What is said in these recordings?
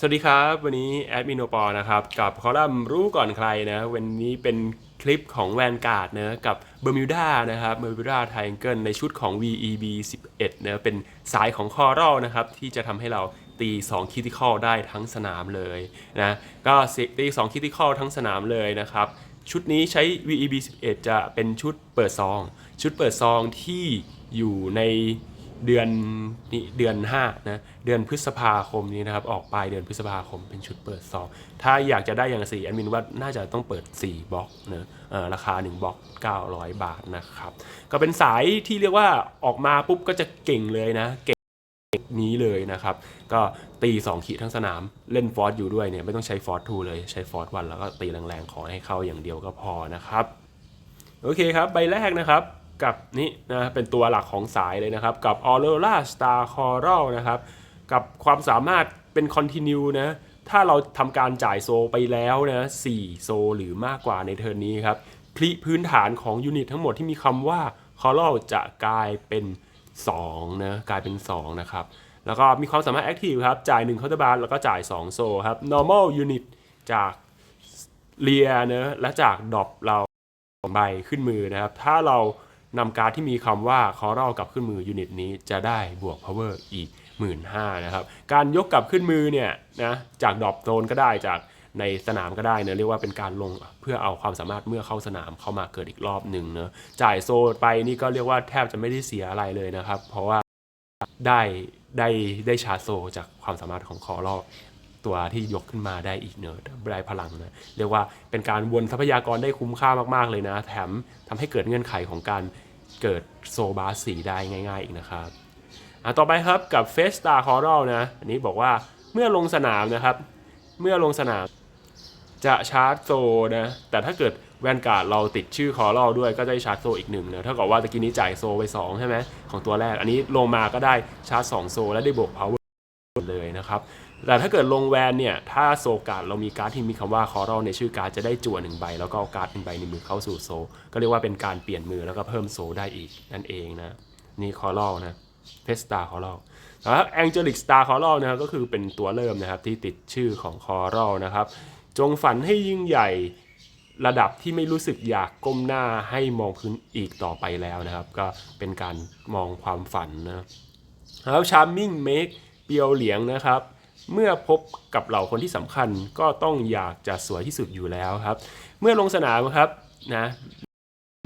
สวัสดีครับ วันนี้แอดมินโอปอนะครับ กับคอลัมน์รู้ก่อนใครนะ วันนี้เป็นคลิปของแวนการ์ดนะกับเบอร์มิวดานะครับเบอร์มิวดาไทแองเกิลในชุดของ VEB 11นะเป็นสายของคอรัลนะครับ ที่จะทำให้เราตี2คิติคอลได้ทั้งสนามเลยนะก็ตี2คิติคอลทั้งสนามเลยนะครับ ชุดนี้ใช้ VEB 11 จะเป็นชุดเปิดซอง ชุดเปิดซองที่อยู่ใน เดือนนี้เดือน5นะเดือนพฤษภาคมนี้นะครับออกปลายเดือนพฤษภาคมเป็นชุดเปิดซองถ้าอยากจะได้อย่างสี่แอดมินว่าน่าจะต้องเปิด 4บล็อกเนะเอ่อราคา1บล็อก900 บาทนะครับ ก็เป็นสายที่เรียกว่าออกมาปุ๊บก็จะเก่งเลยนะเก่งนี้เลยนะครับ ก็ตี 2 ขีดทั้งสนามเล่นฟอร์สอยู่ด้วยเนี่ยไม่ต้องใช้ฟอร์ส2เลยใช้ฟอร์ส1แล้วก็ตีแรงๆขอให้เข้าอย่างเดียวก็พอนะครับ โอเคครับ ใบแรกนะครับ กับนี่นะเป็นตัวหลักของสายเลยนะครับ กับ Aurora Star Coral นะครับ กับความสามารถเป็น Continue นะถ้าเราทำการจ่ายโซไปแล้วนะ4โซหรือมากกว่าในเทิร์นนี้ครับพลิพื้นฐานของยูนิตทั้งหมดที่มีคำว่า Coral จะกลายเป็น2นะกลายเป็น 2 นะครับ แล้วก็มีความสามารถ Active ครับ จ่าย1 Counter Bar แล้วก็จ่าย 2 โซครับ Normal Unit จากเลียเนะและจากดรอปเราใบขึ้นมือนะครับ ถ้าเรา นำการดที่มีคำว่าคอรัลกลับขึ้นมือยูนิตนี้จะได้บวก power อีก 1 5ื่นนะครับ การยกกลับขึ้นมือเนี่ยนะจากดรอปโซนก็ได้จากในสนามก็ได้เนะเรียกว่าเป็นการลงเพื่อเอาความสามารถเมื่อเข้าสนามเข้ามาเกิดอีกรอบหนึ่งเนะจ่ายโซนไปนี่ก็เรียกว่าแทบจะไม่ได้เสียอะไรเลยนะครับ เพราะว่าได้ได้ได้ชาร์จโซจากความสามารถของคอรัล ตัวที่ยกขึ้นมาได้อีกเนอะได้พลังนะเรียกว่าเป็นการวนทรัพยากรได้คุ้มค่ามากๆเลยนะ แถมทำให้เกิดเงื่อนไขของการเกิดโซบาสีได้ง่าย ๆ อีกนะครับอะต่อไปครับกับเฟสตาคอรัลนะ อันนี้บอกว่าเมื่อลงสนามนะครับ เมื่อลงสนามจะชาร์จโซนะ แต่ถ้าเกิดแวนการ์ดเราติดชื่อคอรัลด้วยก็จะได้ชาร์จโซอีกหนึ่งนะเท่ากับว่าตะกี้นี้จ่ายโซไป2ใช่ไหมของตัวแรก อันนี้ลงมาก็ได้ชาร์จ2โซและได้บวก power เลยนะครับ แต่ถ้าเกิดลงแวนเนี่ย ถ้าโซการ์ดเรามีการ์ดที่มีคำว่าคอรัลในชื่อการ์ดจะได้จั่วหนึ่งใบ แล้วก็เอาการ์ดหนึ่งใบในมือเข้าสู่โซ ก็เรียกว่าเป็นการเปลี่ยนมือแล้วก็เพิ่มโซได้อีกนั่นเองนะ นี่คอรัลนะเพสตาคอรัลแล้วแองเจลิกสตาร์คอรัลนะครับก็คือเป็นตัวเริ่มนะครับที่ติดชื่อของคอรัลนะครับ จงฝันให้ยิ่งใหญ่ระดับที่ไม่รู้สึกอยากก้มหน้าให้มองพื้นอีกต่อไปแล้วนะครับ ก็เป็นการมองความฝันนะแล้วชาร์มมิ่งเมค เปียวเหลียงนะครับ เมื่อพบกับเหล่าคนที่สำคัญก็ต้องอยากจะสวยที่สุดอยู่แล้วครับ เมื่อลงสนามครับนะ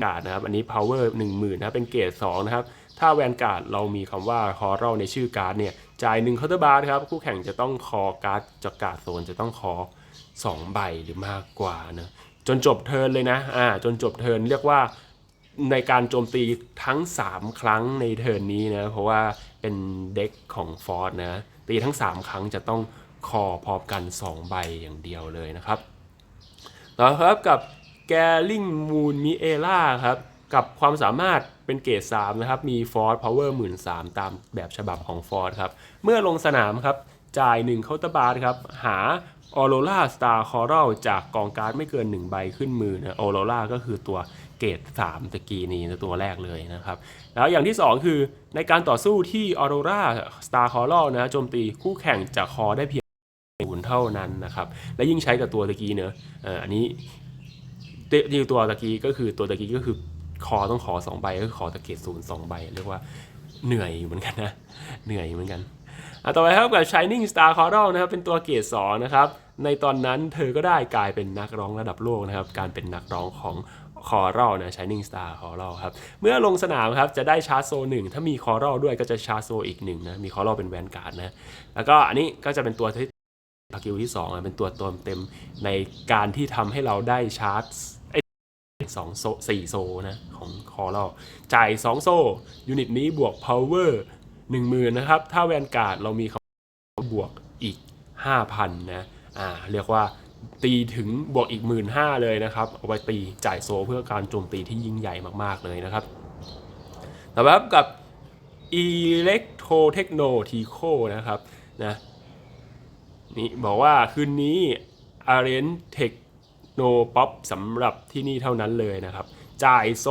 กาดนะครับอันนี้ power 10,000นะครับเป็นเกรด2นะครับถ้าแวนการ์ดเรามีคำว่าคอรัลในชื่อการ์ดเนี่ยจ่าย1เคาน์เตอร์บาร์ครับคู่แข่งจะต้องคอการ์ดจากการ์ดโซนจะต้องคอ 2 ใบหรือมากกว่านะจนจบเทิร์นเลยนะอ่าจนจบเทิร์นเรียกว่า ในการโจมตีทั้ง 3 ครั้งในเทิร์นนี้นะ เพราะว่าเป็นเด็กของฟอร์ดนะ ตีทั้ง 3 ครั้งจะต้องคอพร้อมกัน 2 ใบอย่างเดียวเลยนะครับ ต่อครับกับแกลิงมูนมิเอล่าครับ กับความสามารถเป็นเกรด3นะครับ มีฟอร์ e พาวเวอร์หมื่นสตามแบบฉบับของฟอร์ดครับ เมื่อลงสนามครับ จ่าย1เคาน์เตอร์บาร์ครับ หาออโรราสตาร์คอรัลจากกองการ์ดไม่เกิน 1 ใบขึ้นมือนะออโรราก็คือตัว เกรด3ตะกี้นี้นตัวแรกเลยนะครับ แล้วอย่างที่ 2 คือในการต่อสู้ที่ออโรราสตาร์คอรัลนะโจมตีคู่แข่งจะคอได้เพียงศูนย์เท่านั้นนะครับ และยิ่งใช้กับตัวตะกี้เนอะอันนี้เตที่ตัวตะกี้ก็คือตัวตะกี้ก็คือคอต้องขอ2ใบก็คือขอตะเกียศูนย์สองใบ เรียกว่าเหนื่อยอยู่เหมือนกันนะ เหนื่อยอยู่เหมือนกันอะต่อไปครับกับ Shining Star Coral นะครับเป็นตัวเกรด2นะครับในตอนนั้นเธอก็ได้กลายเป็นนักร้องระดับโลกนะครับ การเป็นนักร้องของ คอรัลนะ Shining Star Coral ครับเมื่อลงสนามครับจะได้ชาร์จโซหนึ่งถ้ามีคอรัลด้วยก็จะชาร์จโซอีกหนึ่งนะมีคอรัลเป็นแวนการ์ดนะแล้วก็อันนี้ก็จะเป็นตัวที่สกิลที่2อะเป็นตัวเติมเต็มในการที่ทำให้เราได้ชาร์จไอ้สองโซสี่โซนะของคอเราจ่าย 2 โซยูนิตนี้บวก power 10,000นะครับ ถ้าแวนการ์ดเรามีคำบวกอีก 5,000 นะ อ่า เรียกว่า ตีถึงบวกอีก 15,000เลยนะครับ เอาไปตีจ่ายโซเพื่อการโจมตีที่ยิ่งใหญ่มากๆเลยนะครับต่อไปครับกับ Electro Techno Tico นะครับนะนี่บอกว่าคืนนี้ a r e n Techno Pop สำหรับที่นี่เท่านั้นเลยนะครับ จ่ายโซ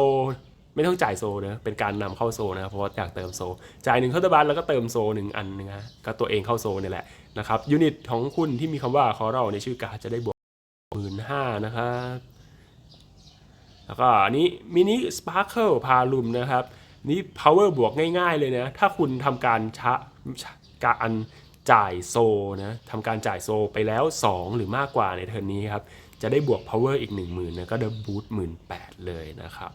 ไม่ต้องจ่ายโซนะเป็นการนำเข้าโซนะครับเพราะว่าอยากเติมโซ จ่ายหนึ่งเคาเตอร์บัสแล้วก็เติมโซหนึ่งอันนะก็ตัวเองเข้าโซนี่แหละ นะครับยูนิตของคุณที่มีคำว่าคอเราในชื่อการจะได้บวกหมื่นห้านะครับแล้วก็อันนี้มินิสปาร์เคิลพาลุมนะครับนี่ power บวกง่ายๆเลยนะ ถ้าคุณทำการชะการจ่ายโซนะทำการจ่ายโซไปแล้ว 2 หรือมากกว่าในเทอร์นนี้ครับ จะได้บวก power อีก 1 0,000นะก็ได้บูตหมื่นแเลยนะครับ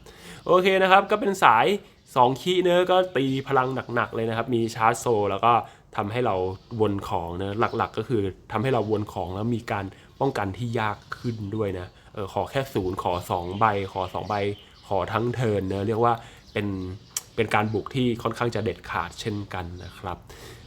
โอเคนะครับ ก็เป็นสาย 2 คีเนอะก็ตีพลังหนักๆเลยนะครับ มีชาร์จโซ แล้วก็ ทำให้เราวนของเนอะหลักๆ ก็คือทำให้เราวนของแล้วมีการป้องกันที่ยากขึ้นด้วยนะเออขอแค่ศูนย์ขอ 2 ใบ ขอ 2 ใบ ขอทั้งเทินเนอะเรียกว่าเป็นเป็นการบุกที่ค่อนข้างจะเด็ดขาดเช่นกันนะครับ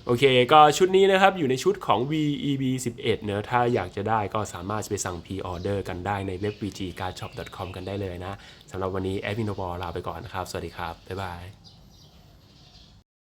โอเค ก็ชุดนี้นะครับ อยู่ในชุดของ VEB 11เนอะถ้าอยากจะได้ก็สามารถไปสั่ง P-order กันได้ในเว็บ vgcardshop.com กันได้เลยนะสำหรับวันนี้แอดมินโนบอลลาไปก่อนนะครับ สวัสดีครับ บ๊ายบาย